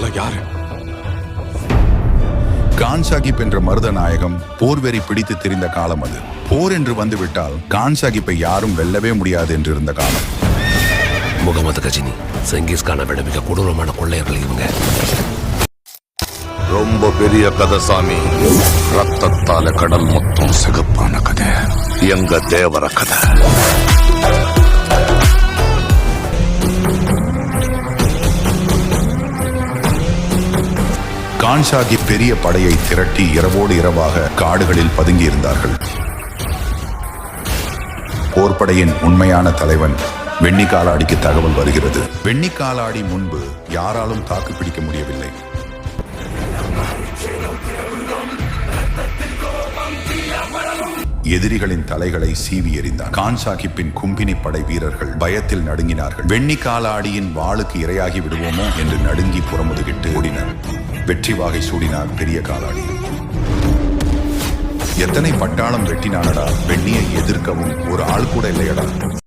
இவங்கெல்லாம் யாரு? கான்சாகிப் என்ற மருத நாயகம் போர் வெறி பிடித்து தெரிந்த காலம் அது. போர் என்று வந்துவிட்டால் கான் யாரும் வெல்லவே முடியாது என்று இருந்த காலம். முகமது கஜினி செங்கிஸ்கானை விட மிக கொடூரமான கொள்ளையர்கள் இவங்க. ரொம்ப பெரிய கதசாமி ரத்தத்தால கடல் மொத்தம் சிகப்பான கதை. எங்க தேவர கதை. கான்சாகிப் பெரிய படையை திரட்டி இரவோடு இரவாக காடுகளில் பதுங்கியிருந்தார்கள். போர்படையின் உண்மையான தலைவன் வெண்ணிக்காலாடிக்கு தகவல் வருகிறது. வெண்ணிக்காலாடி முன்பு யாராலும் தாக்கு பிடிக்க முடியவில்லை. எதிரிகளின் தலைகளை சீவி எறிந்தான். கான் சாகிப்பின் கும்பினி படை வீரர்கள் பயத்தில் நடுங்கினார்கள். வெண்ணி காலாடியின் வாளுக்கு இரையாகி விடுவோமோ? என்று நடுங்கி புறமுதுகிட்டு ஓடினர். வெற்றி வாகை சூடினார் பெரிய காலாடி. எத்தனை பட்டாளம் வெட்டினானடா? வெண்ணியை எதிர்க்கவும் ஒரு ஆள் கூட இல்லையடா.